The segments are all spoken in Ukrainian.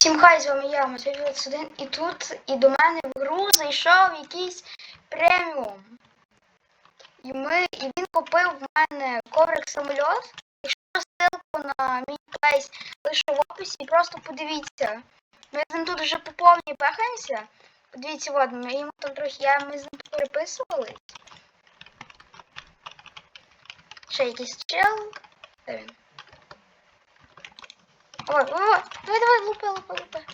Всім хай з вами я, Матвій 21, і тут і до мене в гру зайшов якийсь преміум. І ми, і він купив в мене коврик самольот. Якщо ссылку на мій плейс лише в описі, і просто подивіться. Ми з ним тут вже по повній пехаємося. Подивіться, от, ми йому там трохи, я, ми з ним переписувались. Ще якийсь чел. Де він? Ой, ой, давай, давай, лупи, лупи, лупи.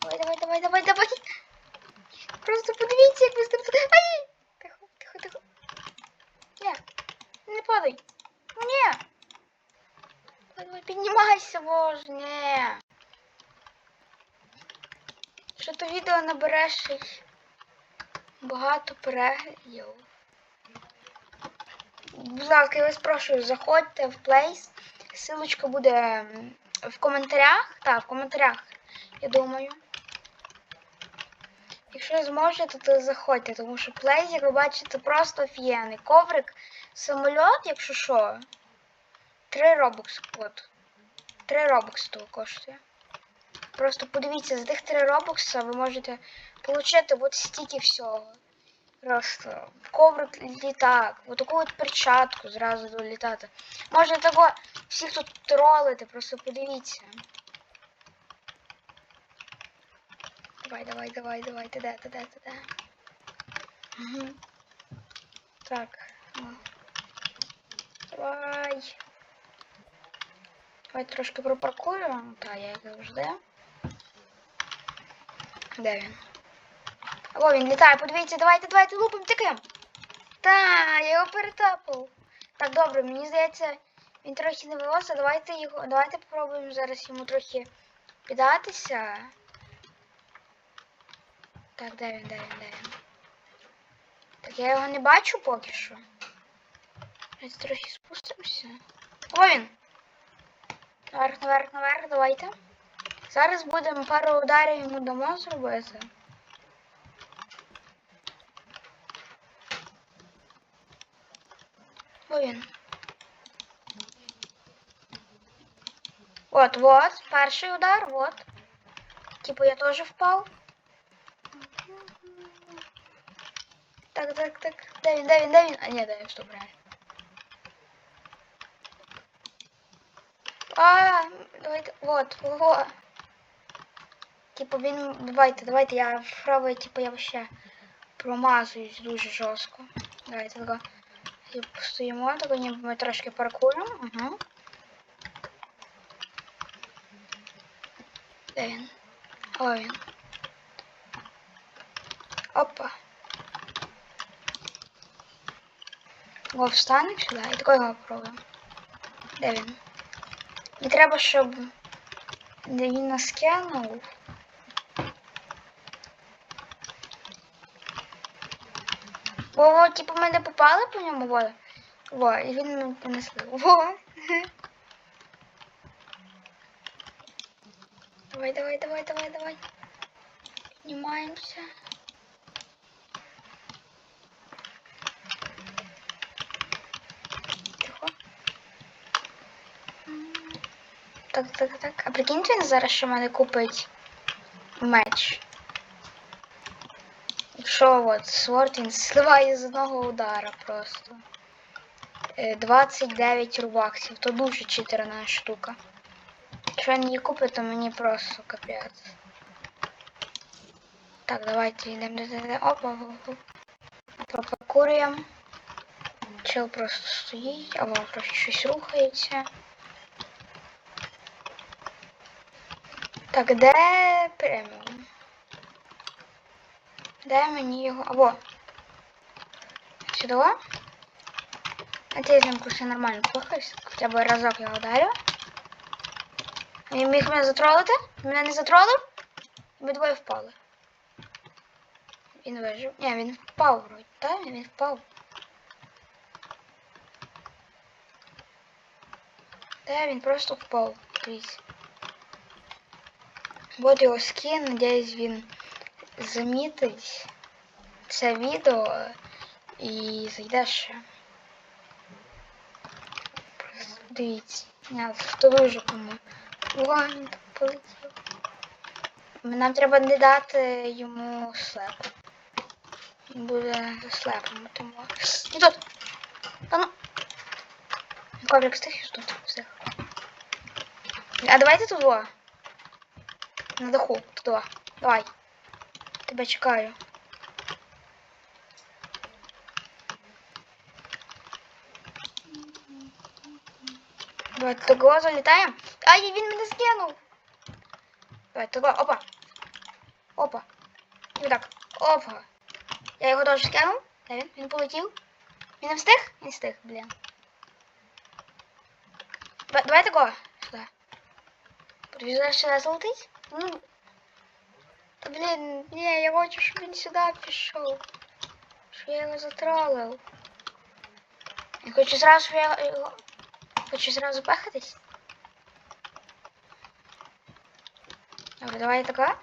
Давай, давай, давай, давай, давай. Просто подивіться, як ви! Тихо, тихо, тихо. Ні, не падай. Ні. Давай, піднімайся, боже, ні. Що то відео набереш багато переглядів. Будь ласка, я вас прошу, заходьте в плейс. Силочка буде в коментарях. Так, в коментарях, я думаю. Якщо зможете, то заходьте, тому що плейс, як ви бачите, просто офігенний. Коврик, самольот, якщо що. 3 робокс. От. 3 робокс того коштує. Просто подивіться, за тих 3 робокса ви можете отримати от стільки всього. Просто коврик літак, от таку от перчатку зразу долітати. Можна того всіх тут тролити, просто подивіться. Давай, давай, давай, давай, ти де, ти де, ти де. Угу. Так. ну. Давай. Давай трошки пропаркую. Так, я як завжди. Де він? О, він літає, подивіться, давайте, давайте лупимо, тикаємо. Та, я його перетапав. Так, добре, мені здається, Він трохи не вилазить. Давайте його. Давайте попробуємо зараз йому трохи піддатися. Так, де він, де він, де він? Так, я його не бачу поки що. Давайте трохи спустимося. О, він! Наверх, наверх, наверх, давайте. Зараз будемо пару ударів йому дамо зробити. О, він. От, вот, перший удар, вот. Типу я теж впав. Так, так, так. Де він, де він, де він? А, ні, де він, стоп, реально. А, давайте, вот, во. Типу він, давайте, давайте, я вправо, типу, я вообще промазуюсь дуже жорстко. Давайте, тако. І постоїмо, так ніби ми трошки паркуємо. Угу. Де він? О, він. Опа. О, встане сюди і такого його. Де він? І треба, щоб він нас кинув. Во, типу ми не попали по ньому, во. Во, і він мене понесли. Во. Давай, давай, давай, давай, давай. Піднімаємося. Тихо. Так, так, так. А прикиньте, він зараз що в мене купить меч. Якщо от Сворд він сливає з одного удара просто. Е, 29 рубаксів, то дуже читерна штука. Якщо він її купить, то просто капець. Так, давайте йдемо. Опа, опа. Пропакуємо. Чел просто стоїть, або трохи щось рухається. Так, де преміум? Дай мені його. Або. Сюди. Надеюсь, просто нормально плохаюсь. Хоча б разок я ударю. Він міг мене затролити? Мене не затролив? Ми двоє впали. Він вижив. Ні, він впав вроді. Так, він впав. Так, він просто впав. Дивіться. Вот його скін, надіюсь, він замітить це відео і зайде ще. Дивіться. Я дуже кому Нам треба не дати йому слепу. Він буде слепим, тому. І тут! Та ну. Коврик стих тут стих. А давайте во. На даху. Во. Давай. Тебе чекаю. Давай того залітаємо. Ай, він мене скинув. Давай, того, опа. Опа. І так. Опа. Я його теж скинув. Де він? Він полетів. Він не встиг? Не встиг, блін. Давай, давай такого. Сюди. Привізор сюди залетить? Ну. Та блін, ні, я хочу, щоб він сюди пішов. Щоб я його затролив. Я хочу зразу, щоб я його... Хочу зразу пехатись. Добре, давай така.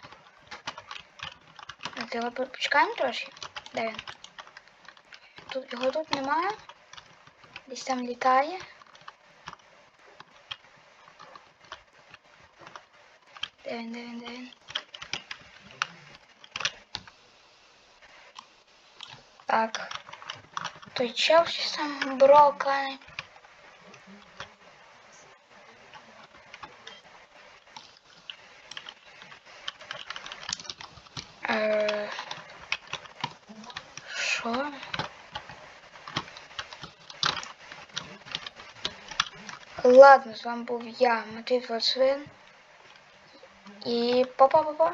Так, по- почекаємо трошки. Де він? Тут, його тут немає. Десь там літає. Де він, де він, де він? Так. Той чел щось там броканий. Е, Що? Ладно, з вами був я, Матвій Фласвин. І па-па-па-па.